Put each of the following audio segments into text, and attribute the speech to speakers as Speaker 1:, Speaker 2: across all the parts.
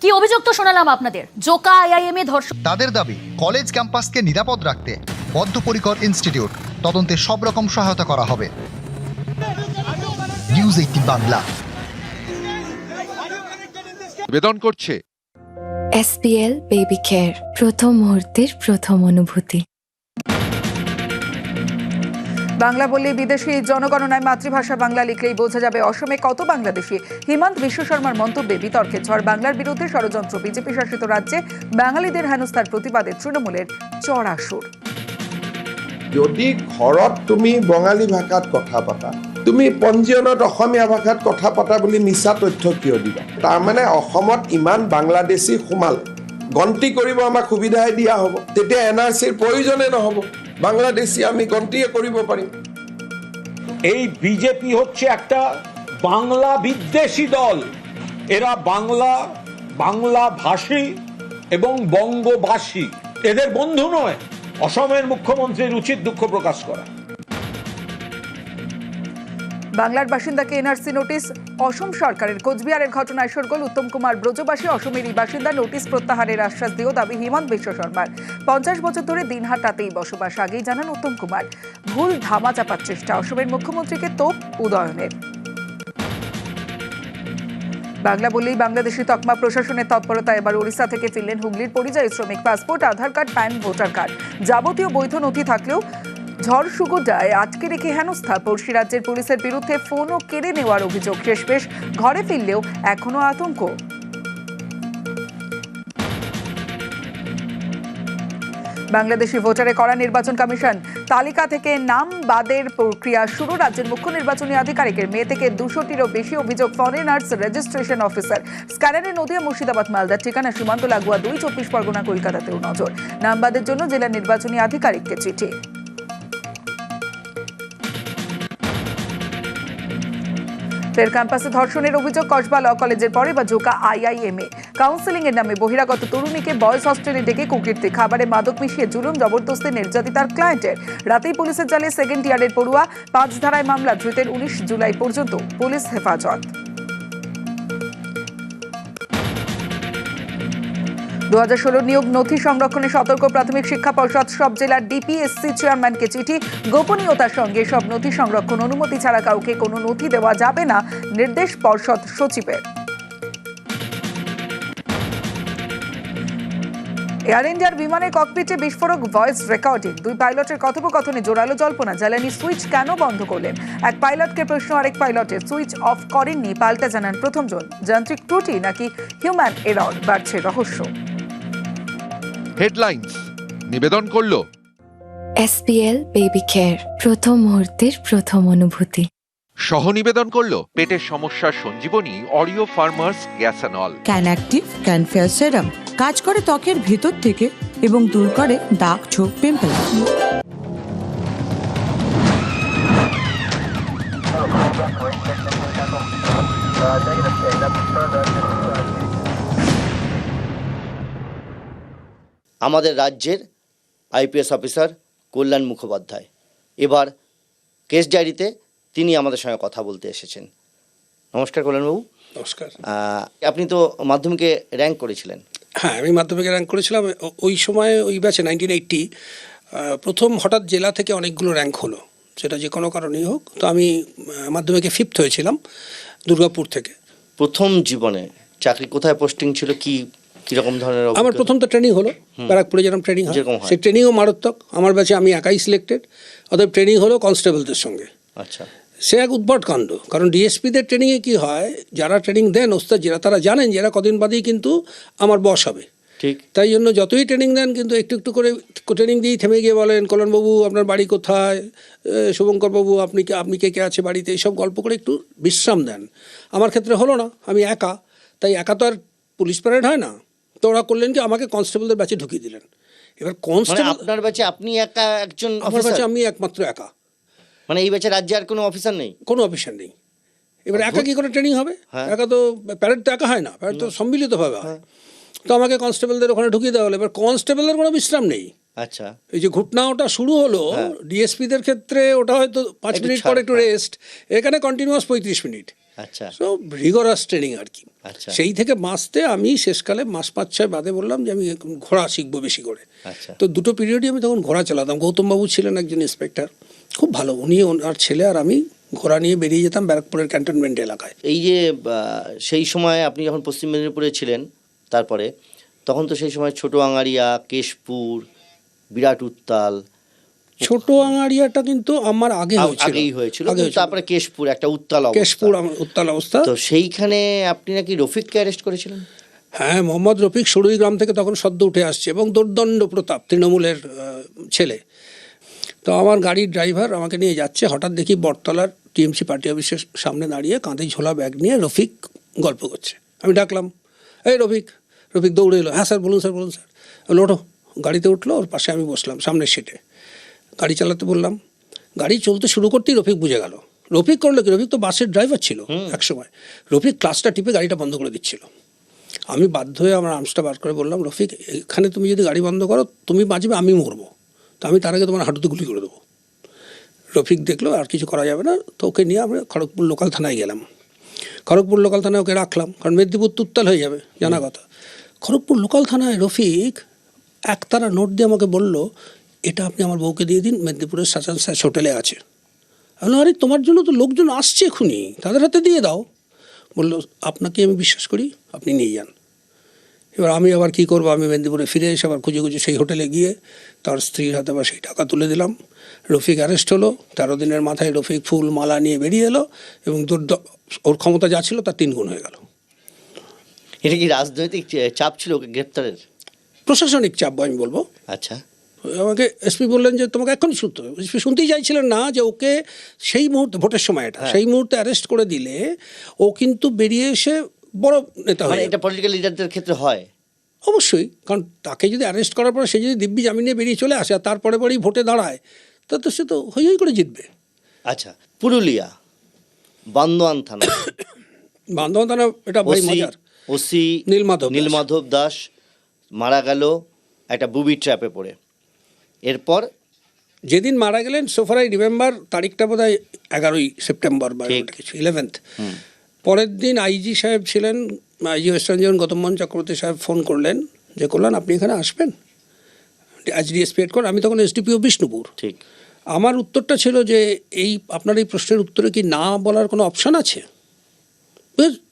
Speaker 1: কি অভিযোগ তো শোনালাম আপনাদের? জোকা আইআইএম এ ধর্ষণ।
Speaker 2: তাদের দাবি কলেজ ক্যাম্পাসকে নিরাপদ রাখতে বদ্ধপরিকর ইনস্টিটিউট তদন্তে সব রকম সহায়তা করা হবে। News eighteen Bangla.
Speaker 3: বেদন করছে।
Speaker 4: এসপিএল বেবি কেয়ার প্রথম মুহূর্তের প্রথম অনুভূতি।
Speaker 5: বাংলা বললে বিদেশি জনগণনায় মাতৃভাষা বাংলা লিখলেই বোঝা যাবে অসমে কত বাংলাদেশি। হিমন্ত বিশ্ব শর্মার মন্তব্যে বিতর্কে ঝড় বাংলার বিরুদ্ধে ষড়যন্ত্র। বিজেপি শাসিত রাজ্যে বাঙালিদের হেনস্থার প্রতিবাদে তৃণমূলের চড়া সুর
Speaker 6: যদি ঘৰত তুমি বঙালী ভাষাত কথা পাতা, তুমি পঞ্জীয়নত অসমীয়া ভাষাত কথা পাতা বুলি মিছা তথ্য কিয় দিবা? তাৰমানে অসমত ইমান বাংলাদেশী সোমাল, গন্তি কৰিব আমাক সুবিধাই দিয়া হ'ব। তেতিয়া এন আৰ চিৰ প্ৰয়োজনে নহ'ব। বাংলাদেশী আমি গন্তিয়ে করিব পাৰিম
Speaker 7: এই বিজেপি হচ্ছে একটা বাংলা বিদ্বেষী দল। এরা বাংলা বাংলা ভাষী এবং বঙ্গবাসী। এদের বন্ধু নয়, অসমের মুখ্যমন্ত্রীর উচিত দুঃখ প্রকাশ করা।
Speaker 5: বাংলার বাসিন্দাকে এনআরসি নোটিশ, অসম সরকারের কোচবিহারের ঘটনায় সরগোল উত্তম কুমার ব্রজবাসী, অসমেরই বাসিন্দা, নোটিশ প্রত্যাহারের আশ্বাস দিয়েও দাবি হিমন্ত বিশ্ব শর্মার। পঞ্চাশ বছর ধরে দিনহাটাতেই বসবাস, আগেই জানান উত্তম কুমার। ভুল ধামা চাপার চেষ্টা, অসমের মুখ্যমন্ত্রীকে তোপ উদয়নের। বাংলা বললেই বাংলাদেশি তকমা প্রশাসনের তৎপরতা এবার ওড়িশা থেকে ফিরলেন হুগলির পরিযায়ী শ্রমিক, passport, Aadhaar card, PAN, voter card. যাবতীয় বৈধ নথি থাকলেও ঝড় সুগোডায় আটকে রেখে হেনস্থা। পড়শি রাজ্যের পুলিশের বিরুদ্ধে ফোনও কেড়ে নেওয়ার অভিযোগ শেষমেশ ঘরে ফিরলেও এখনও আতঙ্ক। বাংলাদেশি ভোটারে করা নির্বাচন কমিশন, তালিকা থেকে নাম বাদের প্রক্রিয়া শুরু। রাজ্যের মুখ্য নির্বাচনী আধিকারিকের মে থেকে দুশোটিরও বেশি অভিযোগ ফরেনার্স রেজিস্ট্রেশন অফিসার। স্ক্যানারে নদিয়া, মুর্শিদাবাদ মালদার ঠিকানা সীমান্ত লাগোয়া দুই চব্বিশ পরগনা, কলকাতাতেও নজর। নাম বাদের জন্য জেলা নির্বাচনী আধিকারিককে চিঠি। ফের ক্যাম্পাসে ধর্ষণের অভিযোগ, কসবা ল কলেজের পরে বা জোকা এ কাউন্সেলিং এর নামে বহিরাগত তরুণীকে বয়স হস্টেলে ডেকে কুকিরতে খাবারে মাদক মিশিয়ে জুলুম, জবরদস্তি, নির্যাতিতার ক্লায়েন্টের। রাতেই পুলিশের জালে সেকেন্ড ইয়ারের পড়ুয়া পাঁচ ধারায় মামলা, ধৃতের উনিশ জুলাই পর্যন্ত। পুলিশ হেফাজত। দু হাজার ষোলো নিয়োগ নথি সংরক্ষণে সতর্ক প্রাথমিক শিক্ষা পর্ষদ সব জেলার ডিপিএসসি চেয়ারম্যানকে চিঠি। গোপনীয়তার সঙ্গে সব নথি সংরক্ষণ অনুমতি ছাড়া কাউকে কোনো নথি দেওয়া যাবে না, নির্দেশ পর্ষদ সচিবের। এয়ার ইন্ডিয়ার বিমানের ককপিটে বিস্ফোরক ভয়েস রেকর্ডিং। দুই পাইলটের কথোপকথনে জোরালো জল্পনা জ্বালানি সুইচ কেন বন্ধ করলেন? এক পাইলটকে প্রশ্ন, আরেক পাইলটের সুইচ অফ করেননি, পাল্টা জানান প্রথমজন। যান্ত্রিক ত্রুটি নাকি হিউম্যান এরর বাড়ছে রহস্য।
Speaker 3: হেডলাইন্স নিবেদন করল।
Speaker 4: এসপিএল বেবি কেয়ার প্রথম মুহূর্তের প্রথম অনুভূতি।
Speaker 3: সহ নিবেদন করল পেটের সমস্যার সঞ্জীবনী অরিও ফার্মার্স গ্যাসানল
Speaker 8: Can Active Can Fair serum কাজ করে ত্বকের ভেতর থেকে এবং দূর করে দাগ ছোপ পিম্পল
Speaker 9: আমাদের রাজ্যের আইপিএস অফিসার কল্যাণ মুখোপাধ্যায়। এবার কেস ডায়েরিতে তিনি আমাদের সঙ্গে কথা বলতে এসেছেন। নমস্কার কল্যাণবাবু।
Speaker 10: নমস্কার।
Speaker 9: আপনি তো মাধ্যমিকে র্যাঙ্ক করেছিলেন।
Speaker 10: হ্যাঁ আমি মাধ্যমিকে র্যাঙ্ক করেছিলাম। ওই সময় ওই ব্যাচে নাইনটিন এইটটি প্রথম হঠাৎ জেলা থেকে অনেকগুলো র্যাঙ্ক হলো। সেটা যে কোনো কারণেই হোক। তো আমি মাধ্যমিকে ফিফথ হয়েছিলাম দুর্গাপুর থেকে।
Speaker 9: প্রথম জীবনে চাকরি কোথায় পোস্টিং ছিল? কি কীরকম ধরনের
Speaker 10: আমার প্রথম তো ট্রেনিং হলো ব্যারাকপুরে যেরকম ট্রেনিং হয়। সেই ট্রেনিংও মারাত্মক আমার ব্যাচে আমি একাই সিলেক্টেড অতএব ট্রেনিং হলো কনস্টেবলদের সঙ্গে।
Speaker 9: আচ্ছা।
Speaker 10: সে এক উদ্ভট কাণ্ড কারণ ডিএসপিদের ট্রেনিংয়ে কি হয় যারা ট্রেনিং দেন ওস্তাদ যারা তারা জানেন যারা কদিন বাদেই কিন্তু আমার বস হবে।
Speaker 9: ঠিক।
Speaker 10: তাই জন্য যতই ট্রেনিং দেন কিন্তু একটু একটু করে ট্রেনিং দিয়েই থেমে গিয়ে বলেন কল্যাণবাবু আপনার বাড়ি কোথায়? শুভঙ্করবাবু আপনি কে আপনি কে কে আছে বাড়িতে? এইসব গল্প করে একটু বিশ্রাম দেন। আমার ক্ষেত্রে হলো না আমি একা। তাই একা তো আর পুলিশ প্যারেড হয় না। তো ওরা করলেন কি আমাকে কনস্টেবলদের ব্যাচে ঢুকিয়ে দিলেন। এবার
Speaker 9: মানে
Speaker 10: কনস্টেবল
Speaker 9: আপনার ব্যাচে আপনি একা একজন
Speaker 10: আমার ব্যাচে আমি একমাত্র একা।
Speaker 9: মানে এই ব্যাচে রাজ্যে আর কোনো অফিসার নেই?
Speaker 10: কোনো অফিসার নেই। এবার একা কি করে ট্রেনিং হবে?
Speaker 9: হ্যাঁ।
Speaker 10: একা তো প্যারেড তো একা হয় না প্যারেড তো সম্মিলিতভাবে হয়। তো আমাকে কনস্টেবলদের ওখানে ঢুকিয়ে দেওয়া হলো। এবার কনস্টেবলের কোনো বিশ্রাম নেই।
Speaker 9: আচ্ছা।
Speaker 10: এই যে ঘটনা ওটা শুরু হলো ডিএসপিদের ক্ষেত্রে ওটা হয়তো পাঁচ মিনিট পর একটু
Speaker 9: হ্যাঁ।
Speaker 10: রেস্ট এখানে কন্টিনিউয়াস পঁয়ত্রিশ মিনিট।
Speaker 9: আচ্ছা।
Speaker 10: সব রিগরাস ট্রেনিং আর কি।
Speaker 9: আচ্ছা।
Speaker 10: সেই থেকে মাসতে আমি শেষকালে মাস পাঁচ ছয় বাদে বললাম যে আমি ঘোড়া শিখব বেশি করে।
Speaker 9: আচ্ছা।
Speaker 10: তো দুটো পিরিয়ডই আমি তখন ঘোড়া চালাতাম। গৌতমবাবু ছিলেন একজন ইন্সপেক্টর খুব ভালো। উনি ওনার ছেলে আর আমি ঘোড়া নিয়ে বেরিয়ে যেতাম ব্যারাকপুরের ক্যান্টনমেন্ট এলাকায়।
Speaker 9: এই যে সেই সময় আপনি যখন পশ্চিম মেদিনীপুরে ছিলেন তারপরে তখন তো সেই সময় ছোট আঙারিয়া কেশপুর বিরাট উত্তাল
Speaker 10: ছোট আঙারিয়াটা কিন্তু আমার আগে
Speaker 9: আগেই হয়েছিল তারপরে কেশপুর একটা উত্তাল অবস্থা।
Speaker 10: কেশপুর উত্তাল অবস্থা।
Speaker 9: তো সেইখানে আপনি নাকি রফিককে অ্যারেস্ট করেছিলেন?
Speaker 10: হ্যাঁ মোহাম্মদ রফিক সরুই গ্রাম থেকে তখন সদ্য উঠে আসছে এবং দুর্দণ্ড প্রতাপ তৃণমূলের ছেলে। তো আমার গাড়ির ড্রাইভার আমাকে নিয়ে যাচ্ছে হঠাৎ দেখি বটতলার টিএমসি পার্টি অফিসের সামনে দাঁড়িয়ে কাঁধে ঝোলা ব্যাগ নিয়ে রফিক গল্প করছে। আমি ডাকলাম এই রফিক রফিক দৌড়ে এলো। হ্যাঁ স্যার বলুন স্যার বলুন স্যার। ওঠো। গাড়িতে উঠল ওর পাশে আমি বসলাম সামনের সিটে গাড়ি চালাতে বললাম। গাড়ি চলতে শুরু করতেই রফিক বুঝে গেল। রফিক করল কি? রফিক তো বাসের ড্রাইভার ছিল একসময়। রফিক ক্লাসটা টিপে গাড়িটা বন্ধ করে দিচ্ছিল। আমি বাধ্য হয়ে আমার আর্মসটা বার করে বললাম রফিক এখানে তুমি যদি গাড়ি বন্ধ করো তুমি বাঁচবে আমি মরবো। তো আমি তার আগে তোমার হাঁটুতে গুলি করে দেবো। রফিক দেখল আর কিছু করা যাবে না। তো ওকে নিয়ে আমরা খড়গপুর লোকাল থানায় গেলাম। খড়গপুর লোকাল থানায় ওকে রাখলাম। কারণ মেদিনীপুর তো উত্তাল হয়ে যাবে জানা কথা। খড়গপুর লোকাল থানায় রফিক একতারা নোট দিয়ে আমাকে বলল এটা আপনি আমার বউকে দিয়ে দিন মেদিনীপুরের সাচান স্যার হোটেলে আছে। আমি আরে তোমার জন্য তো লোকজন আসছে এখনই তাদের হাতে দিয়ে দাও। বলল আপনাকে আমি বিশ্বাস করি আপনি নিয়ে যান। এবার আমি আবার কী করব আমি মেদিনীপুরে ফিরে এসে আবার খুঁজে খুঁজে সেই হোটেলে গিয়ে তার স্ত্রীর হাতে আবার সেই টাকা তুলে দিলাম। রফিক অ্যারেস্ট হলো তেরো দিনের মাথায় রফিক ফুল মালা নিয়ে বেরিয়ে এলো এবং দুর্দ ওর ক্ষমতা যা ছিল তার তিন গুণ হয়ে গেল।
Speaker 9: এটা কি রাজনৈতিক চাপ ছিল ওকে গ্রেপ্তারের?
Speaker 10: প্রশাসনিক চাপ আমি বলব।
Speaker 9: আচ্ছা।
Speaker 10: আমাকে এসপি বললেন যে তোমাকে এখনই শুনতে হবে। এসপি শুনতেই চাইছিলেন না যে ওকে সেই মুহূর্তে ভোটের সময় এটা সেই মুহূর্তে অ্যারেস্ট করে দিলে ও কিন্তু বেরিয়ে এসে বড় নেতা হয়
Speaker 9: এটা পলিটিক্যাল লিডারদের ক্ষেত্রে হয়।
Speaker 10: অবশ্যই কারণ তাকে যদি অ্যারেস্ট করার পর সে যদি দিব্যি জামিনে বেরিয়ে চলে আসে আর তারপরে পরেই ভোটে দাঁড়ায় তা তো সে তো হই হই করে জিতবে।
Speaker 9: আচ্ছা পুরুলিয়া বান্দোয়ান থানা।
Speaker 10: বান্ধব থানা এটা ভাই মজার।
Speaker 9: ওসি
Speaker 10: নীলমাধব
Speaker 9: নীলমাধব দাস মারা গেল একটা বুবি ট্র্যাপে পড়ে। এরপর
Speaker 10: যেদিন মারা গেলেন সোফারাই রিমেম্বার তারিখটা বোধ হয় এগারোই সেপ্টেম্বর বা কিছু ইলেভেন্থ পরের দিন আইজি সাহেব ছিলেন IG western zone Gautammohan Chakraborty সাহেব ফোন করলেন যে করলেন আপনি এখানে আসবেন? এইচডিএসপি হেড কোয়ার্টার আমি তখন এসডিপিও বিষ্ণুপুর
Speaker 9: ঠিক।
Speaker 10: আমার উত্তরটা ছিল যে এই আপনার এই প্রশ্নের উত্তরে কি না বলার কোনো অপশন আছে?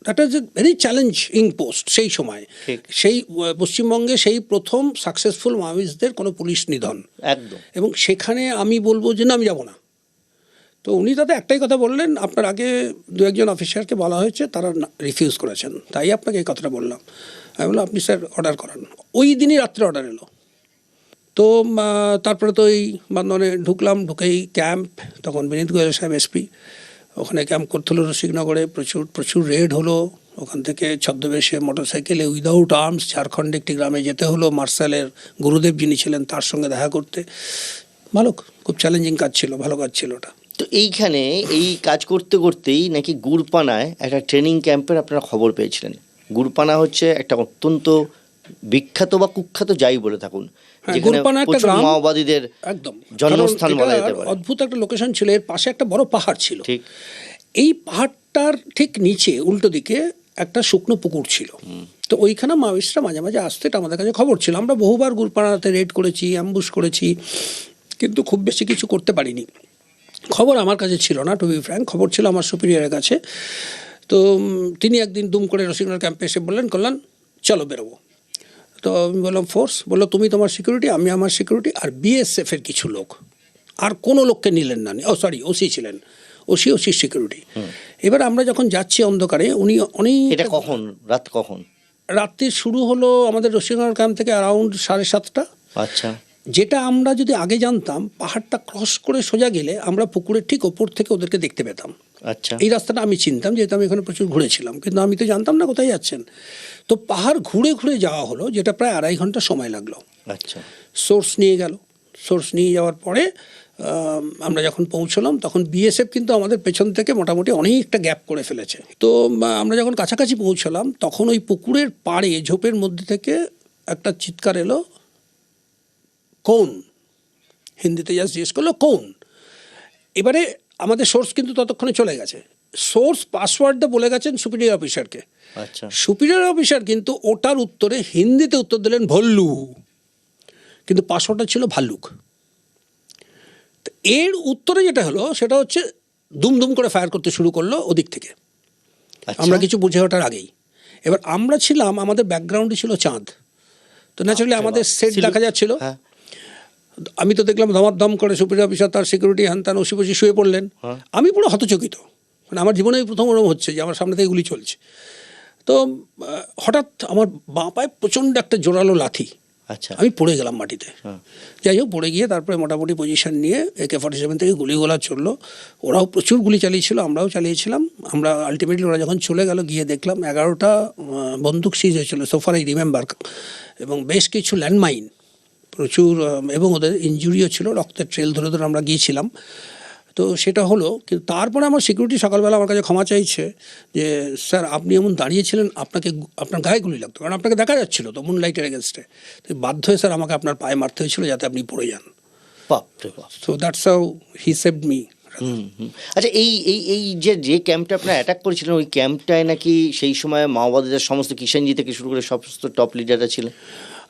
Speaker 10: That is a very challenging post সেই সময়। সেই পশ্চিমবঙ্গে সেই প্রথম সাকসেসফুল মাভিসদের কোনো পুলিশ নিধন।
Speaker 9: একদম।
Speaker 10: এবং সেখানে আমি বলব যে না আমি যাব না। তো উনি তাতে একটাই কথা বললেন আপনার আগে দু একজন অফিসারকে বলা হয়েছে তারা রিফিউজ করেছেন। তাই আপনাকে এই কথাটা বললাম। আমি বললাম আপনি স্যার অর্ডার করান। ওই দিনই রাত্রে অর্ডার এলো। তো তারপরে তো এই বান্ধবনে ঢুকলাম ঢুকেই ক্যাম্প তখন বিনীত গোয়েল সাহেব এসপি ওখানে ক্যাম্প করতে হলো রসিকনগরে প্রচুর প্রচুর রেড হলো। ওখান থেকে ছদ্মবেশে মোটরসাইকেলে উইদাউট আর্মস ঝাড়খণ্ডে একটি গ্রামে যেতে হলো। মার্শালের গুরুদেব যিনি ছিলেন তার সঙ্গে দেখা করতে। ভালো, খুব চ্যালেঞ্জিং কাজ ছিল, ভালো কাজ ছিল ওটা।
Speaker 9: তো এইখানে এই কাজ করতে করতেই নাকি গুরপানায় একটা ট্রেনিং ক্যাম্পের আপনারা খবর পেয়েছিলেন। গুরপানা হচ্ছে একটা অত্যন্ত বিখ্যাত বা কুখ্যাত যাই বলে থাকুন। যেখানে প্রচুর মাওবাদীদের
Speaker 10: একদম।
Speaker 9: জন্মস্থান বলা যেতে পারে।
Speaker 10: অদ্ভুত একটা লোকেশন ছিল এর পাশে একটা বড় পাহাড় ছিল।
Speaker 9: ঠিক।
Speaker 10: এই পাহাড়টার ঠিক নিচে উল্টো দিকে একটা শুকনো পুকুর ছিল। তো ওইখানে মাওয়িস্টরা মাঝে মাঝে আসতো এটা আমাদের কাছে খবর ছিল। আমরা বহুবার গুরপাড়াতে রেড করেছি অ্যাম্বুশ করেছি কিন্তু খুব বেশি কিছু করতে পারিনি। খবর আমার কাছে ছিল না টু বি ফ্র্যাঙ্ক খবর ছিল আমার সুপিরিয়রের কাছে। তো তিনি একদিন দুম করে রসিকনার ক্যাম্পে এসে বললেন কল্যাণ চলো বেরোবো। তো আমি বললাম ফোর্স বলল তুমি তোমার সিকিউরিটি আমি আমার সিকিউরিটি আর বিএসএফ এর কিছু লোক। আর কোনো লোককে নিলেন না। ও সরি ওসি ছিলেন। ওসি ওসি সিকিউরিটি এবার আমরা যখন যাচ্ছি অন্ধকারে উনি অনেক
Speaker 9: এটা কখন? রাত কখন?
Speaker 10: রাত্রি শুরু হলো আমাদের রসিকনগর ক্যাম্প থেকে অ্যারাউন্ড সাড়ে সাতটা।
Speaker 9: আচ্ছা।
Speaker 10: যেটা আমরা যদি আগে জানতাম পাহাড়টা ক্রস করে সোজা গেলে আমরা পুকুরের ঠিক ওপর থেকে ওদেরকে দেখতে পেতাম।
Speaker 9: আচ্ছা।
Speaker 10: এই রাস্তাটা আমি চিনতাম যেহেতু আমি এখানে প্রচুর ঘুরেছিলাম কিন্তু আমি তো জানতাম না কোথায় যাচ্ছেন। তো পাহাড় ঘুরে ঘুরে যাওয়া হলো যেটা প্রায় আড়াই ঘণ্টা সময় লাগল।
Speaker 9: আচ্ছা।
Speaker 10: সোর্স নিয়ে গেল। সোর্স নিয়ে যাওয়ার পরে আমরা যখন পৌঁছলাম তখন বিএসএফ কিন্তু আমাদের পেছন থেকে মোটামুটি অনেকটা গ্যাপ করে ফেলেছে। তো আমরা যখন কাছাকাছি পৌঁছলাম তখন ওই পুকুরের পাড়ে ঝোপের মধ্যে থেকে একটা চিৎকার এলো কোন। হিন্দিতে জাস্ট জিজ্ঞেস করল কোন? এবারে আমাদের সোর্স কিন্তু ততক্ষণে চলে গেছে। সোর্স পাসওয়ার্ডটা বলে গেছেন সুপিরিয়র অফিসারকে
Speaker 9: আচ্ছা।
Speaker 10: সুপিরিয়র অফিসার কিন্তু ওটার উত্তরে হিন্দিতে উত্তর দিলেন ভল্লু। কিন্তু পাসওয়ার্ডটা ছিল ভাল্লুক। তো এর উত্তরে যেটা হলো সেটা হচ্ছে দুমদুম করে ফায়ার করতে শুরু করল ওদিক থেকে।
Speaker 9: আচ্ছা।
Speaker 10: আমরা কিছু বুঝে ওঠার আগেই। এবার আমরা ছিলাম আমাদের ব্যাকগ্রাউন্ডে ছিল চাঁদ। তো ন্যাচারালি আমাদের সেট দেখা যাচ্ছিল।
Speaker 9: হ্যাঁ।
Speaker 10: আমি তো দেখলাম ধমাধম করে সুপিরিয়র অফিসার তার সিকিউরিটি হ্যান ত্যান ওসি বসে শুয়ে পড়লেন।
Speaker 9: হ্যাঁ।
Speaker 10: আমি পুরো হতচকিত। মানে আমার জীবনে প্রথম ওরম হচ্ছে যে আমার সামনে থেকে গুলি চলছে। তো হঠাৎ আমার বাঁ পায়ে প্রচণ্ড একটা জোরালো লাথি।
Speaker 9: আচ্ছা।
Speaker 10: আমি পড়ে গেলাম মাটিতে।
Speaker 9: হ্যাঁ।
Speaker 10: যাই হোক পড়ে গিয়ে তারপরে মোটামুটি পজিশন নিয়ে একে ফর্টি সেভেন থেকে গুলিগোলা চলল। ওরাও প্রচুর গুলি চালিয়েছিল আমরাও চালিয়েছিলাম। আমরা আলটিমেটলি ওরা যখন চলে গেল গিয়ে দেখলাম এগারোটা বন্দুক সিজ হয়েছিল। সোফার আই রিমেম্বার এবং বেশ কিছু ল্যান্ডমাইন প্রচুর এবং ওদের ইঞ্জুরিও ছিল রক্তের ট্রেল ধরে ধরে আমরা গিয়েছিলাম। তো সেটা হলো কিন্তু তারপরে আমার সিকিউরিটি সকালবেলা আমার কাছে ক্ষমা চাইছে যে স্যার আপনি এমন দাঁড়িয়েছিলেন আপনাকে আপনার গায়ে গুলি লাগতো। কারণ আপনাকে দেখা যাচ্ছিল তো মুন লাইটের এগেনস্টে তো বাধ্য হয়ে স্যার আমাকে আপনার পায়ে মারতে হয়েছিল যাতে আপনি পড়ে যান। So that's how he saved me.
Speaker 9: আচ্ছা এই এই এই যে যে ক্যাম্পটা আপনার অ্যাটাক করেছিলেন ওই ক্যাম্পটায় নাকি সেই সময় মাওবাদীদের সমস্ত কিষানজি থেকে শুরু করে সমস্ত টপ লিডাররা ছিলেন?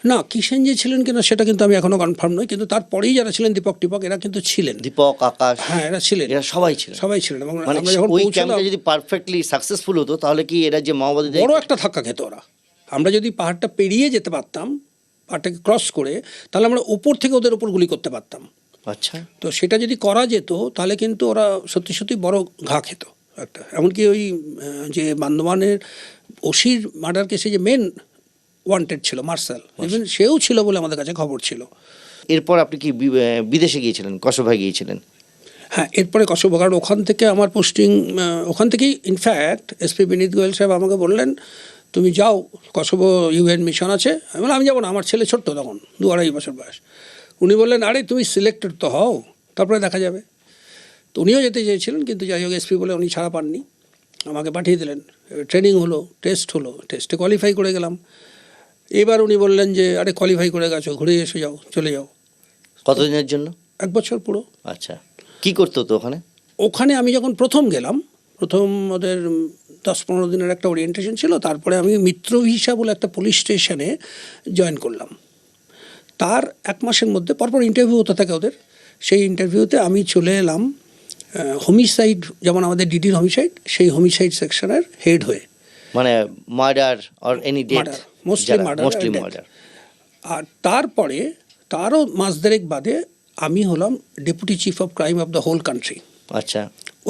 Speaker 10: না কিষেন যে ছিলেন কিনা সেটা কিন্তু আমি এখনও কনফার্ম নই কিন্তু তারপরেই যারা ছিলেন দীপক টিপক এরা কিন্তু ছিলেন।
Speaker 9: দীপক আকাশ
Speaker 10: হ্যাঁ এরা ছিলেন।
Speaker 9: এরা সবাই ছিলেন।
Speaker 10: সবাই ছিলেন এবং
Speaker 9: মানে
Speaker 10: আমরা যখন
Speaker 9: ওই ক্যাম্পটা যদি পারফেক্টলি সাকসেসফুল হতো তাহলে কি এরা যে মাওবাদীদের
Speaker 10: বড় একটা ধাক্কা খেত ওরা। আমরা যদি পাহাড়টা পেরিয়ে যেতে পারতাম পাহাড়টাকে ক্রস করে তাহলে আমরা উপর থেকে ওদের উপর গুলি করতে পারতাম।
Speaker 9: আচ্ছা।
Speaker 10: তো সেটা যদি করা যেত তাহলে কিন্তু ওরা সত্যি সত্যি বড় ঘা খেত একটা। এমনকি ওই যে বান্দোয়ানের ওসির মার্ডার কেসে যে মেন ওয়ান্টেড ছিল মার্শাল ইভেন সেও ছিল বলে আমাদের কাছে খবর ছিল।
Speaker 9: এরপর আপনি কি বিদেশে গিয়েছিলেন? কসোভায় গিয়েছিলেন?
Speaker 10: হ্যাঁ এরপরে কসবো কারণ ওখান থেকে আমার পোস্টিং ওখান থেকেই ইনফ্যাক্ট এসপি বিনীত গোয়েল সাহেব আমাকে বললেন তুমি যাও কসবো ইউএন মিশন আছে। আমি বললাম আমি যাব না আমার ছেলে ছোট্ট তখন দু আড়াই বছর বয়স। উনি বললেন আরে তুমি সিলেক্টেড তো হও তারপরে দেখা যাবে। তো উনিও যেতে চেয়েছিলেন কিন্তু যাই হোক এসপি বলে উনি ছাড়া পাননি। আমাকে পাঠিয়ে দিলেন। ট্রেনিং হলো টেস্ট হলো টেস্টে কোয়ালিফাই করে গেলাম। এবার উনি বললেন যে আরে কোয়ালিফাই করে গেছো ঘুরে এসে যাও চলে যাও।
Speaker 9: কতদিনের জন্য?
Speaker 10: এক বছর পুরো।
Speaker 9: আচ্ছা। কি করতে হতো ওখানে?
Speaker 10: ওখানে আমি যখন প্রথম গেলাম প্রথম ওদের দশ পনেরো দিনের একটা ওরিয়েন্টেশন ছিল তারপরে আমি মিত্র ভিসা বলে একটা পুলিশ স্টেশনে জয়েন করলাম। তার এক মাসের মধ্যে পরপর ইন্টারভিউ হতে থাকে ওদের। সেই ইন্টারভিউতে আমি চলে এলাম হোমিসাইড যেমন আমাদের ডিডির হোমিসাইড সেই হোমিসাইড সেকশনের হেড হয়ে।
Speaker 9: মানে murder or any death mostly murder
Speaker 10: আর তারপরে তারও মাস দেড়েক বাদে আমি হলাম deputy chief of crime of the whole country
Speaker 9: আচ্ছা।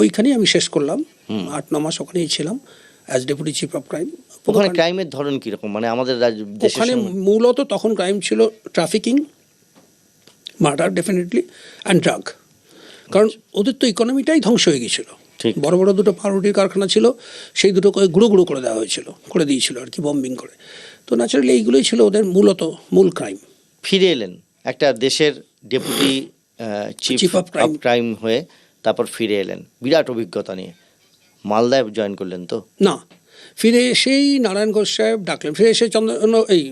Speaker 10: ওইখানেই আমি শেষ করলাম। আট ন মাস ওখানেই ছিলাম as deputy chief of crime
Speaker 9: ওখানে ক্রাইমের ধরন কীরকম? মানে আমাদের
Speaker 10: ওখানে মূলত তখন ক্রাইম ছিল trafficking murder definitely and drug কারণ ওদের তো ইকোনমিটাই ধ্বংস হয়ে গিয়েছিল। বড় বড় দুটো পাউরুটির কারখানা ছিল সেই দুটোকে গুঁড়ো গুঁড়ো করে দেওয়া হয়েছিল করে দিয়েছিল আর কি বম্বিং করে। তো ন্যাচারালি এইগুলোই ছিল ওদের মূলত মূল ক্রাইম
Speaker 9: ফিরে এলেন। একটা দেশের ডেপুটি চিফ অফ. ক্রাইম হয়ে তারপর ফিরে এলেন। বিরাট অভিজ্ঞতা নিয়ে। মালদায় জয়েন করলেন তো?
Speaker 10: না। ফিরে এসেই নারায়ণ ঘোষ সাহেব ডাকলেন। ফিরে এসে চন্দ্র এই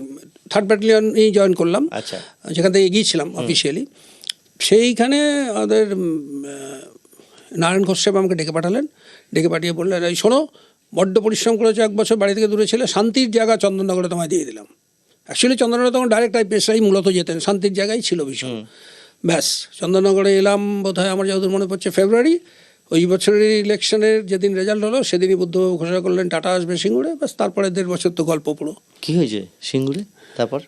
Speaker 10: থার্ড ব্যাটালিয়নেই জয়েন করলাম।
Speaker 9: আচ্ছা।
Speaker 10: যেখান থেকে গিয়েছিলাম অফিসিয়ালি সেইখানে আমাদের নারায়ণ ঘোষ সাহেব আমাকে ডেকে পাঠালেন। ডেকে পাঠিয়ে বললেন এই শোনো বড্ড পরিশ্রম করেছ এক বছর বাড়ি থেকে দূরে ছিলে শান্তির জায়গা চন্দননগরে তোমায় দিয়ে দিলাম। অ্যাকচুয়ালি চন্দননগরে তখন ডাইরেক্ট আইপিএসআই মূলত যেতেন শান্তির জায়গায় ছিল ভীষণ। ব্যাস চন্দননগরে এলাম বোধহয় আমার যতদূর মনে পড়ছে ফেব্রুয়ারি ওই বছরের ইলেকশনের যেদিন রেজাল্ট হলো সেদিনই বুদ্ধবাবু ঘোষণা করলেন টাটা আসবে সিঙ্গুরে। ব্যাস তারপরে দেড় বছর তো গল্প পুরো।
Speaker 9: কি হয়েছে সিঙ্গুরে? তারপর?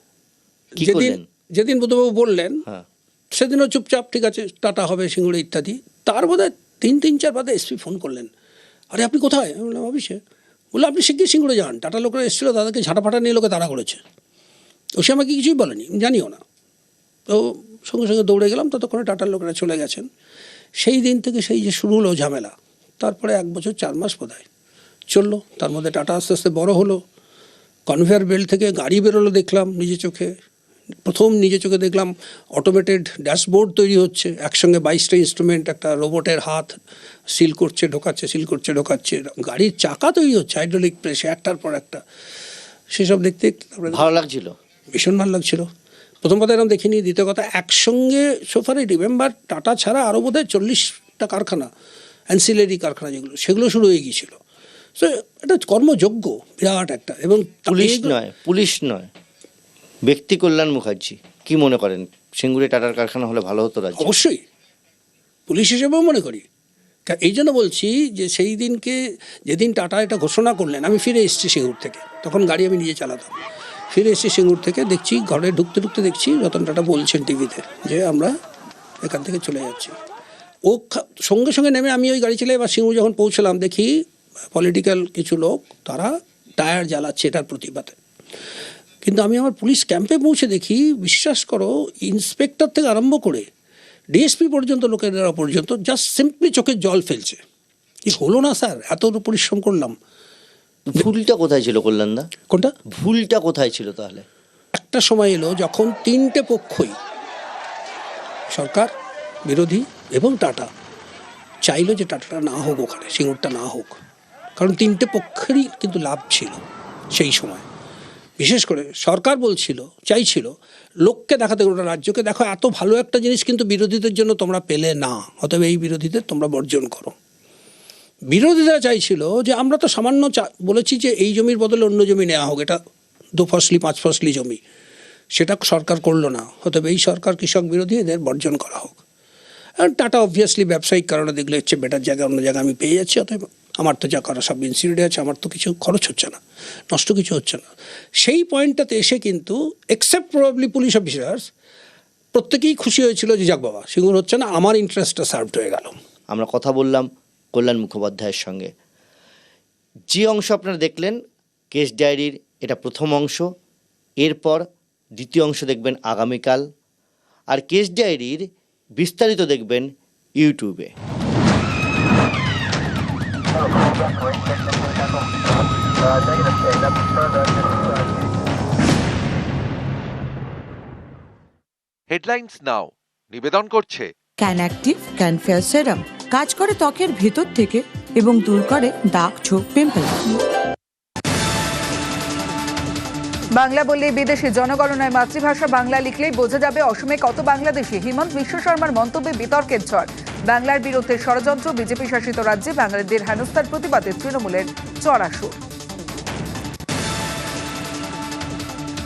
Speaker 10: যেদিন যেদিন বুদ্ধবাবু বললেন
Speaker 9: হ্যাঁ।
Speaker 10: সেদিনও চুপচাপ ঠিক আছে টাটা হবে সিঙ্গুরে ইত্যাদি। তার বোধ হয় তিন তিন চার বাদে এসপি ফোন করলেন। আরে আপনি কোথায়? আমি বললাম, অফিসে। বলল, আপনি শিগগির সিঙ্গুরে যান। টাটা লোকরা এসেছিল তাদেরকে ঝাঁটাফাটা নিয়ে লোকে তাড়া করেছে। ও সে আমাকে কিছুই বলেনি, জানিও না। তো সঙ্গে সঙ্গে দৌড়ে গেলাম, ততক্ষণে টাটার লোকেরা চলে গেছেন। সেই দিন থেকে সেই যে শুরু হলো ঝামেলা, তারপরে এক বছর চার মাস বোধ হয় চলল। তার মধ্যে টাটা আস্তে আস্তে বড় হলো। কনভেয়ার বেল্ট থেকে গাড়ি বেরোলো দেখলাম নিজে চোখে। প্রথম নিজে চোখে দেখলাম অটোমেটেড ড্যাশবোর্ড তৈরি হচ্ছে। একসঙ্গে বাইশটা ইনস্ট্রুমেন্ট একটা রোবটের হাত সিল করছে ঢোকাচ্ছে সিল করছে ঢোকাচ্ছে। গাড়ির চাকা তৈরি হচ্ছে হাইড্রোলিক প্রেসে একটার পর একটা। সেসব দেখতে
Speaker 9: ভালো লাগছিল?
Speaker 10: ভীষণ ভালো লাগছিল। প্রথম কথা এরকম দেখিনি দ্বিতীয় কথা একসঙ্গে সোফারে রিমেম্বার টাটা ছাড়া আরও বোধহয় চল্লিশটা কারখানা অ্যান্সিলারি কারখানা যেগুলো সেগুলো শুরু হয়ে গিয়েছিল। সো এটা কর্মযোগ্য বিরাট একটা। এবং
Speaker 9: পুলিশ নয় পুলিশ নয়। ব্যক্তি কল্যাণ মুখার্জি, কি মনে করেন? সিঙ্গুরে টাটার কারখানা হলে ভালো হতো রাজ্য?
Speaker 10: অবশ্যই। পুলিশ হিসেবেও মনে করি। এই জন্য বলছি যে সেই দিনকে, যেদিন টাটা এটা ঘোষণা করলেন, আমি ফিরে এসেছি সিঙ্গুর থেকে। তখন গাড়ি আমি নিজে চালাতাম। ফিরে এসেছি সিঙ্গুর থেকে, দেখছি, ঘরে ঢুকতে ঢুকতে দেখছি রতন টাটা বলছেন টিভিতে যে আমরা এখান থেকে চলে যাচ্ছি। ও সঙ্গে সঙ্গে নেমে আমি ওই গাড়ি চালাই এবার সিঙ্গুর যখন পৌঁছলাম, দেখি পলিটিক্যাল কিছু লোক, তারা টায়ার জ্বালাচ্ছে এটার প্রতিবাদে। কিন্তু আমি আমার পুলিশ ক্যাম্পে পৌঁছে দেখি বিশ্বাস করো ইন্সপেক্টর থেকে আরম্ভ করে ডিএসপি পর্যন্ত লোকেরা পর্যন্ত জাস্ট সিম্পলি চোখে জল ফেলছে। কি হলো না স্যার? এত পরিশ্রম করলাম।
Speaker 9: ভুলটা কোথায় ছিল কল্যাণদা
Speaker 10: কোনটা?
Speaker 9: ভুলটা কোথায় ছিল তাহলে?
Speaker 10: একটা সময় এলো যখন তিনটে পক্ষই সরকার বিরোধী এবং টাটা চাইলো যে টাটাটা না হোক ওখানে সিঙ্গুরটা না হোক। কারণ তিনটে পক্ষেরই কিন্তু লাভ ছিল সেই সময়। বিশেষ করে সরকার বলছিল, চাইছিল, লোককে দেখাতে গোটা রাজ্যকে দেখো, এত ভালো একটা জিনিস কিন্তু বিরোধীদের জন্য তোমরা পেলে না, অতএব এই বিরোধীদের তোমরা বর্জন করো। বিরোধীরা চাইছিল যে আমরা তো সামান্য বলেছি যে এই জমির বদলে অন্য জমি নেওয়া হোক, এটা দু ফসলি, পাঁচ ফসলি জমি, সেটা সরকার করল না, অতএব এই সরকার কৃষক বিরোধী এদের বর্জন করা হোক। টাটা অবভিয়াসলি ব্যবসায়িক কারণে দেখলে হচ্ছে বেটার জায়গা, অন্য জায়গায় আমি পেয়ে যাচ্ছি, অতএব আমার তো যা করা, সব ইনসিডিউট আছে, আমার তো কিছু খরচ হচ্ছে না, নষ্ট কিছু হচ্ছে না। সেই পয়েন্টটাতে এসে কিন্তু এক্সেপ্ট প্রবাবলি পুলিশ অফিসার্স প্রত্যেকেই খুশি হয়েছিল যে, যাক বাবা সেগুলো হচ্ছে না, আমার ইন্টারেস্টটা সার্ভড হয়ে গেল।
Speaker 9: আমরা কথা বললাম কল্যাণ মুখোপাধ্যায়ের সঙ্গে। যে অংশ আপনারা দেখলেন কেস ডায়েরির এটা প্রথম অংশ, এরপর দ্বিতীয় অংশ দেখবেন আগামীকাল, আর কেস ডায়েরির বিস্তারিত দেখবেন ইউটিউবে।
Speaker 3: হেডলাইন্স নাও নিবেদন করছে।
Speaker 8: Can Active Can Fair serum কাজ করে ত্বকের ভেতর থেকে এবং দূর করে দাগ ছোপ পিম্পল
Speaker 5: বাংলা বললে বিদেশি জনগণনায় মাতৃভাষা বাংলা লিখলেই বোঝা যাবে অসমে কত বাংলাদেশি। হিমন্ত বিশ্ব শর্মার মন্তব্যে বিতর্কের ঝড়। বাংলার বিরুদ্ধে ষড়যন্ত্র বিজেপি শাসিত রাজ্যে বাঙালিদের হেনস্থার প্রতিবাদে তৃণমূলের চড়া সুর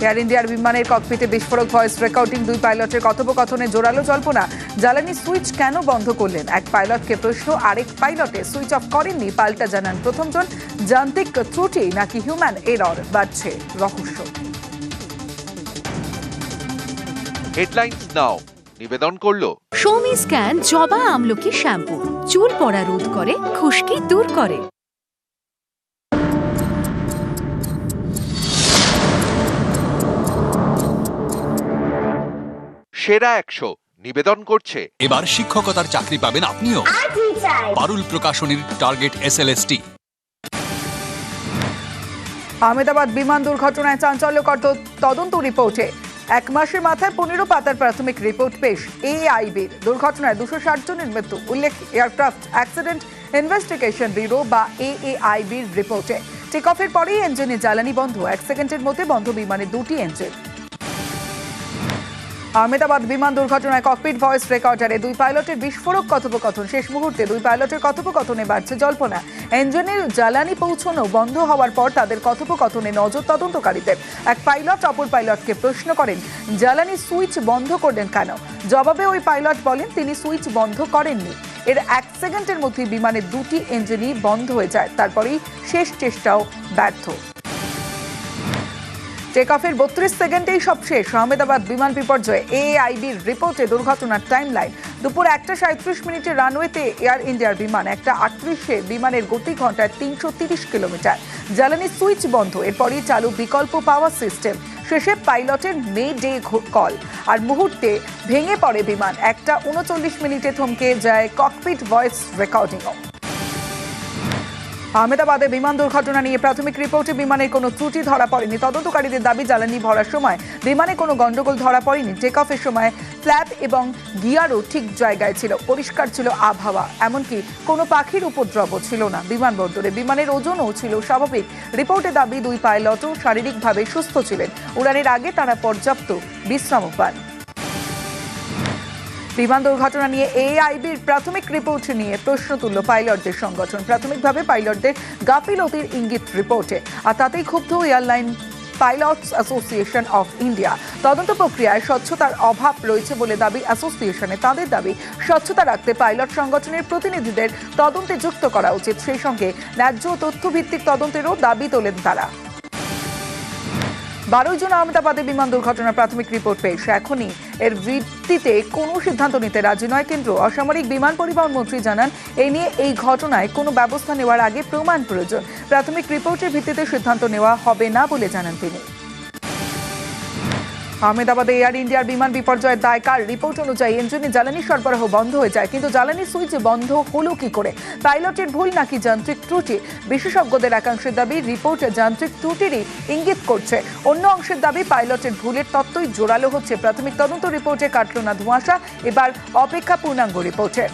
Speaker 5: এয়ার ইন্ডিয়ার বিমানের ককপিটে বিস্ফোরক ভয়েস রেকর্ডিং দুই পাইলটের কথোপকথনে জোরালো জল্পনা। জ্বালানি সুইচ কেন বন্ধ করলেন? এক পাইলটকে প্রশ্ন আরেক পাইলটে সুইচ অফ করেননি পাল্টা জানান প্রথমজন। যান্ত্রিক ত্রুটি নাকি হিউম্যান এরর বাড়ছে রহস্য।
Speaker 3: হেডলাইন্স নাও নিবেদন করল।
Speaker 1: সৌমি স্ক্যান জবা আমলকি শ্যাম্পু। চুল পড়া রোধ করে খুশকি দূর করে।
Speaker 3: সেরা একশো নিবেদন করছে।
Speaker 11: এবার শিক্ষকতার চাকরি পাবেন আপনিও। পারুল প্রকাশনীর টার্গেট এসএলএসটি।
Speaker 5: আহমেদাবাদ বিমান দুর্ঘটনায় চাঞ্চল্যকর তদন্ত রিপোর্টে। এক মাসের মাথায় পনেরো পাতার প্রাথমিক রিপোর্ট পেশ এআইবির। দুর্ঘটনায় দুশো ষাট জনের মৃত্যু। উল্লেখ এয়ারক্রাফট অ্যাক্সিডেন্ট ইনভেস্টিগেশন ব্যুরো বা এএআইবির রিপোর্টে। টেক অফের পরেই ইঞ্জিনে জ্বালানি বন্ধ। এক সেকেন্ডের মধ্যে বন্ধ বিমানের দুটি ইঞ্জিন আহমেদাবাদ বিমান দুর্ঘটনায় ককপিট ভয়েস রেকর্ডারে দুই পাইলটের বিস্ফোরক কথোপকথন। শেষ মুহূর্তে দুই পাইলটের কথোপকথনে বাড়ছে জল্পনা। ইঞ্জিনের জ্বালানি পৌঁছানো বন্ধ হওয়ার পর তাদের কথোপকথনে নজর তদন্তকারীদের। এক পাইলট অপর পাইলটকে প্রশ্ন করেন, জ্বালানি সুইচ বন্ধ করলেন কেন? জবাবে ওই পাইলট বলেন, তিনি সুইচ বন্ধ করেননি। এর এক সেকেন্ডের মধ্যে বিমানের দুটি ইঞ্জিনই বন্ধ হয়ে যায়। তারপরেই শেষ চেষ্টাও ব্যর্থ। টেক অফের বত্রিশ সেকেন্ডেই সব শেষ। আহমেদাবাদ বিমান বিপর্যয়ে এআইবির রিপোর্টে দুর্ঘটনার টাইম লাইন দুপুর একটা সাঁত্রিশ মিনিটে রানওয়েতে এয়ার ইন্ডিয়ার বিমান, একটা আটত্রিশে বিমানের গতি ঘন্টায় তিনশো তিরিশ কিলোমিটার। জ্বালানি সুইচ বন্ধ, এরপরই চালু বিকল্প পাওয়ার সিস্টেম শেষে পাইলটের মে ডে কল আর মুহূর্তে ভেঙে পড়ে বিমান, একটা উনচল্লিশ মিনিটে থমকে যায় ককপিট ভয়েস রেকর্ডিংও আহমেদাবাদে বিমান দুর্ঘটনা নিয়ে প্রাথমিক রিপোর্টে বিমানের কোনো ত্রুটি ধরা পড়েনি। তদন্তকারীদের দাবি জ্বালানি ভরার সময় বিমানে কোনো গন্ডগোল ধরা পড়েনি। টেক অফের সময় ফ্ল্যাপ এবং গিয়ারও ঠিক জায়গায় ছিল। পরিষ্কার ছিল আবহাওয়া। এমনকি কোনো পাখির উপদ্রবও ছিল না বিমানবন্দরে। বিমানের ওজনও ছিল স্বাভাবিক। রিপোর্টে দাবি, দুই পাইলটও শারীরিকভাবে সুস্থ ছিলেন। উড়ানের আগে তারা পর্যাপ্ত বিশ্রামও পান। বিমান দুর্ঘটনা নিয়ে এআইবির প্রাথমিক রিপোর্ট নিয়ে প্রশ্ন তুলল পাইলটদের সংগঠন। প্রাথমিকভাবে পাইলটদের গাফিলতির ইঙ্গিত রিপোর্টে, আর তাতেই ক্ষুব্ধ airline pilots association of India. তদন্ত প্রক্রিয়ায় স্বচ্ছতার অভাব রয়েছে বলে দাবি অ্যাসোসিয়েশনে। তাদের দাবি, স্বচ্ছতা রাখতে পাইলট সংগঠনের প্রতিনিধিদের তদন্তে যুক্ত করা উচিত। সেই সঙ্গে ন্যায্য তথ্যভিত্তিক তদন্তেরও দাবি তোলেন তারা। বারোই জন আহমেদাবাদে বিমান দুর্ঘটনার প্রাথমিক রিপোর্ট পেশ এখনই এর ভিত্তিতে কোনো সিদ্ধান্ত নিতে রাজি নয় কেন্দ্র। অসামরিক বিমান পরিবহন মন্ত্রী জানান এই নিয়ে এই ঘটনায় কোনো ব্যবস্থা নেওয়ার আগে প্রমাণ প্রয়োজন। প্রাথমিক রিপোর্টের ভিত্তিতে সিদ্ধান্ত নেওয়া হবে না বলে জানান তিনি। আহমেদাবাদে এয়ার ইন্ডিয়ার বিমান বিপর্যয়ের দায় কার রিপোর্ট অনুযায়ী ইঞ্জিনে জ্বালানি সরবরাহ বন্ধ হয়ে যায়, কিন্তু জ্বালানি সুইচ বন্ধ হলো কি করে? পাইলটের ভুল নাকি যান্ত্রিক ত্রুটি? বিশেষজ্ঞদের একাংশের দাবি, রিপোর্ট যান্ত্রিক ত্রুটিরই ইঙ্গিত করছে। অন্য অংশের দাবি, পাইলটের ভুলের তত্ত্বই জোরালো হচ্ছে। প্রাথমিক তদন্ত রিপোর্টে কাটল না ধোঁয়াশা, এবার অপেক্ষা পূর্ণাঙ্গ রিপোর্টের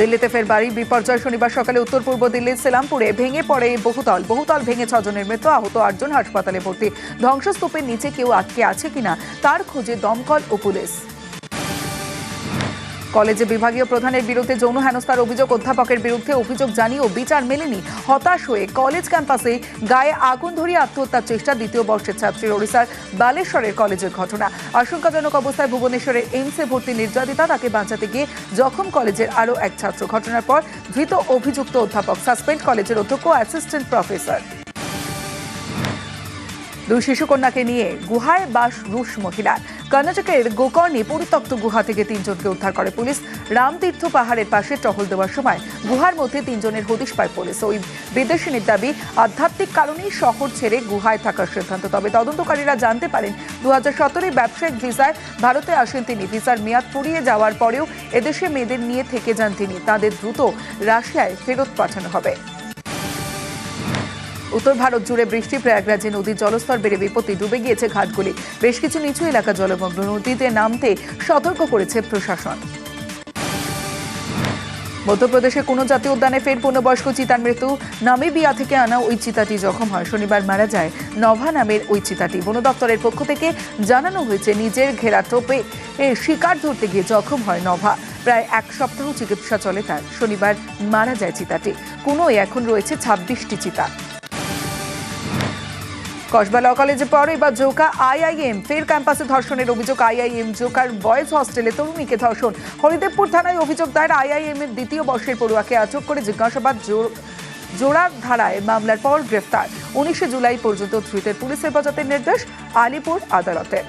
Speaker 5: দিল্লিতে ফের বাড়ির বিপর্যয় শনিবার সকালে উত্তর পূর্ব দিল্লির সেলামপুরে ভেঙে পড়ে বহুতল। বহুতল ভেঙে ছজনের মৃত্যু, আহত আটজন হাসপাতালে ভর্তি। ধ্বংসস্তূপের নিচে কেউ আটকে আছে কিনা, তার খোঁজে দমকল ও পুলিশ। কলেজে বিভাগীয় প্রধানের বিরুদ্ধে যৌন হেনস্থার অভিযোগ, অধ্যাপকের বিরুদ্ধে অভিযোগ জানিয়েও বিচার মেলেনি। হতাশ হয়ে কলেজ ক্যাম্পাসে গায়ে আগুন ধরিয়ে আত্মহত্যার চেষ্টা দ্বিতীয় বর্ষের ছাত্রীর ওড়িশার বালেশ্বরের কলেজের ঘটনা। আশঙ্কাজনক অবস্থায় ভুবনেশ্বরের এইমসে ভর্তি নির্যাতিতা তাকে বাঁচাতে গিয়ে জখম কলেজের আরও এক ছাত্র। ঘটনার পর ধৃত অভিযুক্ত অধ্যাপক, সাসপেন্ড কলেজের অধ্যক্ষ অ্যাসিস্ট্যান্ট প্রফেসর। দুই শিশুকন্যাকে নিয়ে গুহায় বাস রুশ মহিলার। কর্ণাটকের গোকর্ণে পরিত্যক্ত গুহা থেকে তিনজনকে উদ্ধার করে পুলিশ। রামতীর্থ পাহাড়ের পাশে টহল দেওয়ার সময় গুহার মধ্যে তিনজনের হদিশ পায় পুলিশ। ওই বিদেশিনীর দাবি, আধ্যাত্মিক কারণেই শহর ছেড়ে গুহায় থাকার সিদ্ধান্ত। তবে তদন্তকারীরা জানতে পারেন দু হাজার ব্যবসায়িক ভিসায় ভারতে আসেন তিনি। ভিসার মেয়াদ ফুরিয়ে যাওয়ার পরেও এদেশে মেয়েদের নিয়ে থেকে যান তিনি। তাদের দ্রুত রাশিয়ায় ফেরত পাঠানো হবে। উত্তর ভারত জুড়ে বৃষ্টি, প্রয়াগরাজে নদীর জলস্তর বেড়ে বিপত্তি, ডুবে গিয়েছে ঘাটগুলি। বেশ কিছু নিচু এলাকা জলমগ্ন। নদীতে নামতে সতর্ক করেছে প্রশাসন। মধ্যপ্রদেশে কোনো জাতীয় উদ্যানে ফের পূর্ণবয়স্ক চিতার মৃত্যু। নামিবিয়া থেকে আনা ওই চিতাটি জখম হয়। শনিবার মারা যায় নভা নামের ওই চিতাটি। বন দপ্তরের পক্ষ থেকে জানানো হয়েছে, নিজের ঘেরা টোপে শিকার ধরতে গিয়ে জখম হয় নভা। প্রায় এক সপ্তাহ চিকিৎসা চলে তার। শনিবার মারা যায় চিতাটি। কোনোই এখন রয়েছে ছাব্বিশটি চিতা। কসবা ল কলেজে পরে বা জোকা আইআইএম ফের ক্যাম্পাসে ধর্ষণের অভিযোগ। আইআইএম জোকার বয়েজ হস্টেলে তরুণীকে ধর্ষণ। হরিদেবপুর থানায় অভিযোগ দায়ের। আইআইএম এর দ্বিতীয় বর্ষের পড়ুয়াকে আটক করে জিজ্ঞাসাবাদ জোর- জোড়ার ধারায় মামলার পর গ্রেফতার। উনিশে জুলাই পর্যন্ত ধৃতের পুলিশ হেফাজতের নির্দেশ, আলিপুর আদালতের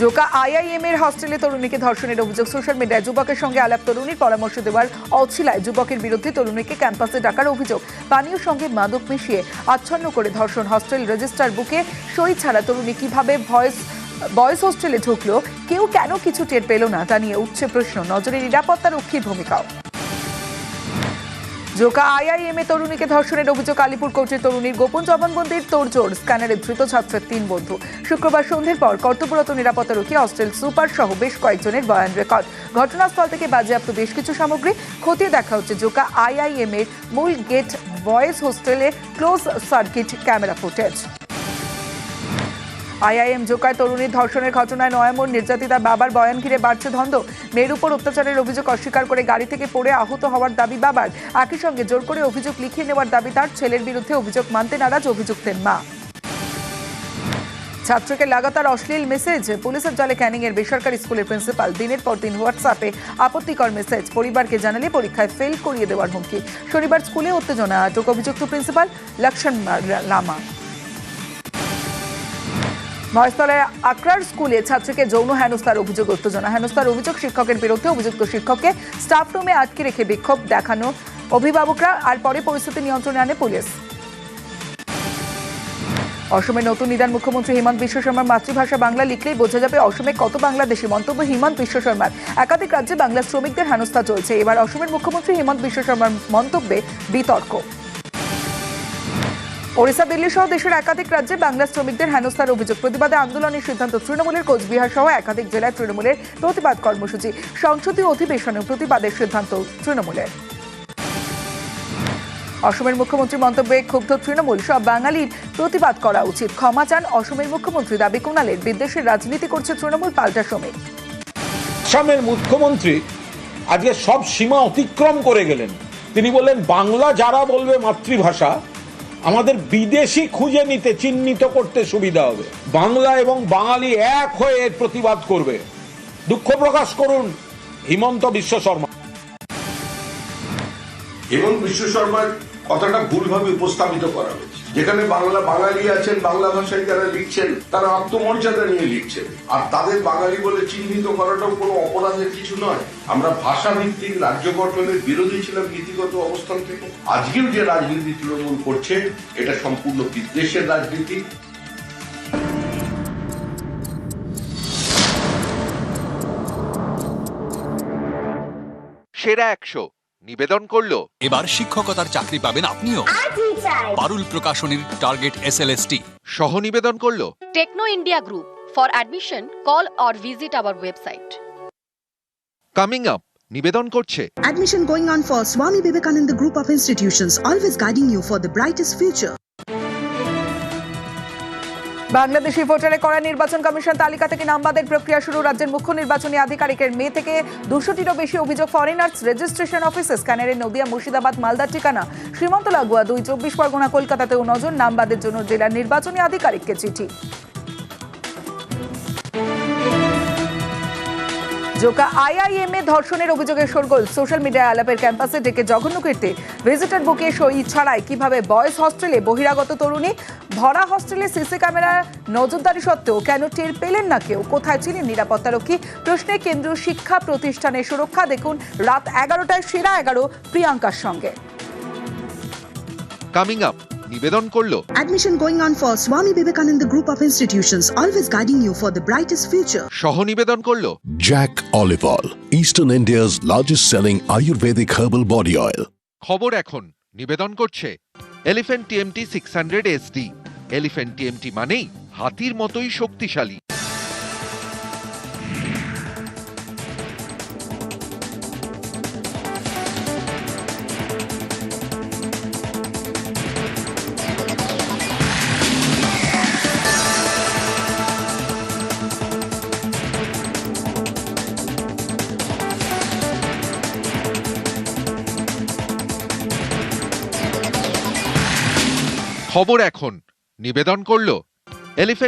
Speaker 5: জোকা আইআইএম এর হস্টেলে তরুণীকে ধর্ষণের অভিযোগ। সোশ্যাল মিডিয়ায় যুবকের সঙ্গে আলাপ তরুণীর পরামর্শ দেওয়ার অছিলায় যুবকের বিরুদ্ধে তরুণীকে ক্যাম্পাসে ডাকার অভিযোগ। পানীয় সঙ্গে মাদক মিশিয়ে আচ্ছন্ন করে ধর্ষণ। হস্টেল রেজিস্ট্রার বুকে সই ছাড়া তরুণী কীভাবে ভয়েস, বয়েজ হোস্টেলে ঢুকলো, কেউ কেন কিছু টের পেল না তা নিয়ে উঠছে প্রশ্ন। নজরে নিরাপত্তা রক্ষীর ভূমিকাও। জোকা আইআইএম এ তরুণীকে ধর্ষণের অভিযোগ, আলিপুর কোর্টের তরুণীর গোপন জবানবন্দির তোড়জোড়, স্ক্যানারে ধৃত ছাত্রের তিন বন্ধু। শুক্রবার সন্ধ্যের পর কর্তব্যরত নিরাপত্তা রক্ষী হস্টেল সুপার সহ বেশ কয়েকজনের বয়ান রেকর্ড। ঘটনাস্থল থেকে বাজেয়াপ্ত বেশ কিছু সামগ্রী। খতিয়ে দেখা হচ্ছে জোকা আইআইএম এর মূল gate boys hostel close circuit camera footage. IIM জোকায় তরুণীর ধর্ষণের ঘটনায় নয়ামোর নির্যাতিতার বাবার বয়ান ঘিরে বাড়ছে ধন্দ। মেয়ের উপর অত্যাচারের অভিযোগ অস্বীকার করে গাড়ি থেকে পড়ে আহত হওয়ার দাবি বাবার। একই সঙ্গে জোর করে অভিযোগ লিখিয়ে নেওয়ার দাবি তার ছেলের বিরুদ্ধে অভিযোগ মানতে নারাজ অভিযুক্তের মা। ছাত্রকে লাগাতার অশ্লীল মেসেজ পুলিশের জলে ক্যানিং এর বেসরকারি স্কুলের প্রিন্সিপাল। দিনের পর দিন হোয়াটসঅ্যাপে আপত্তিকর মেসেজ, পরিবারকে জানালে পরীক্ষায় ফেল করিয়ে দেওয়ার হুমকি। শনিবার স্কুলে উত্তেজনা, আটক অভিযুক্ত প্রিন্সিপাল লক্ষণ লামা মহেশতলায় আকরার স্কুলে ছাত্রীকে যৌন হেনস্থার অভিযোগ, উত্তেজনা হেনস্থার অভিযোগ, শিক্ষকের বিরুদ্ধে অভিযুক্ত শিক্ষককে স্টাফ রুমে আটকে রেখে বিক্ষোভ দেখানো অভিভাবকরা, আর পরে পরিস্থিতি নিয়ন্ত্রণে আনে পুলিশ। অসমের নতুন নিদান মুখ্যমন্ত্রী হিমন্ত বিশ্ব শর্মার মাতৃভাষা বাংলা লিখলেই বোঝা যাবে অসমে কত বাংলাদেশি মন্তব্য হিমন্ত বিশ্ব শর্মার। একাধিক রাজ্যে বাংলা শ্রমিকদের হেনস্থা চলছে। এবার অসমের মুখ্যমন্ত্রী হিমন্ত বিশ্ব শর্মার মন্তব্যে বিতর্ক। ওড়িশা, দিল্লি সহ দেশের একাধিক রাজ্যে বাংলা শ্রমিকদের হেনস্থার অভিযোগ। প্রতিবাদে আন্দোলনের সিদ্ধান্ত তৃণমূলের, কোচবিহার সহ একাধিক জেলায় তৃণমূলের প্রতিবাদ কর্মসূচি। সংসদীয় অধিবেশনে প্রতিবাদের সিদ্ধান্ত তৃণমূলের। অসমের মুখ্যমন্ত্রী মন্তব্যে ক্ষুব্ধ তৃণমূল। সব বাঙালির প্রতিবাদ করা উচিত। ক্ষমা চান অসমের মুখ্যমন্ত্রী দাবি কুণালের। বিদ্বেষের রাজনীতি করছে তৃণমূল পাল্টা শ্রমিক।
Speaker 7: আসামের মুখ্যমন্ত্রী আজকে সব সীমা অতিক্রম করে গেলেন। তিনি বললেন, বাংলা যারা বলবে মাতৃভাষা আমাদের বিদেশি খুঁজে নিতে চিহ্নিত করতে সুবিধা হবে। বাংলা এবং বাঙালি এক হয়ে এর প্রতিবাদ করবে। দুঃখ প্রকাশ করুন হিমন্ত বিশ্ব শর্মা।
Speaker 6: হিমন্ত বিশ্ব শর্মার কথাটা ভুলভাবে উপস্থাপিত করা হয়েছে। যেখানে বাংলা, বাঙালি আছেন, বাংলা ভাষায় যারা লিখছেন, তারা আত্মমর্যাদা নিয়ে লিখছেন। আর তাদের বাঙালি বলে চিহ্নিত করাটাও কোনো অপরাধের কিছু নয়। আমরা ভাষা ভিত্তিক রাজ্য গঠনের বিরোধী ছিলাম নীতিগত অবস্থান থেকে। আজকেও যে রাজনীতি তৃণমূল করছে, এটা সম্পূর্ণ বিদ্বেষের রাজনীতি।
Speaker 3: সেরা একশো। নিবেদন করল।
Speaker 11: এবার শিক্ষকতার চাকরি পাবেন আপনিও। পারুল প্রকাশনীর টার্গেট এসএলএসটি।
Speaker 3: সহ নিবেদন করল।
Speaker 1: Techno India group. For admission call or visit our website.
Speaker 3: Coming up. নিবেদন করছে।
Speaker 8: Admission going on for Swami Vivekananda group of institutions always guiding you for the brightest future.
Speaker 5: Bangladeshi ভোটারে করা নির্বাচন commission তালিকা থেকে নামবাদের প্রক্রিয়া শুরু। রাজ্যের মুখ্য নির্বাচনী আধিকারিকের মে থেকে দুশোটিরও বেশি অভিযোগ ফরেনার্স রেজিস্ট্রেশন অফিসে স্ক্যানারের নদিয়া, মুর্শিদাবাদ, মালদার ঠিকানা, সীমান্ত লাগোয়া দুই চব্বিশ পরগনা, কলকাতাতেও নজর নাম বাদের জন্য জেলার নির্বাচনী আধিকারিককে চিঠি। জোকা আইআইএম এ ধর্ষণের অভিযোগের শোরগোল। সোশ্যাল মিডিয়ায় আলাপের ক্যাম্পাসে ডেকে জঘন্য কীর্তি। ভিজিটর বুকে সই ছাড়াই কীভাবে বয়েজ হস্টেলে বহিরাগত তরুণী ভরা হস্টেলে সিসি ক্যামেরা নজরদারি সত্ত্বেও কেন টের পেলেন না কেউ? কোথায় ছিলেন নিরাপত্তারক্ষী? প্রশ্নে কেন্দ্রীয় শিক্ষা প্রতিষ্ঠানের সুরক্ষা দেখুন রাত এগারোটায় সেরা এগারো প্রিয়াঙ্কার সঙ্গে।
Speaker 3: কামিং আপ নিবেদন করল।
Speaker 8: Admission going on for Swami Vivekananda group of institutions always guiding you for the brightest future
Speaker 3: সহ নিবেদন করল।
Speaker 12: Jack Olivol eastern India's largest selling Ayurvedic herbal body oil
Speaker 3: খবর এখন নিবেদন করছে Elephant TMT six hundred S D Elephant TMT মানেই হাতির মতোই শক্তিশালী। খবর এখন। নিবেদন করল এলিফ্যান্ট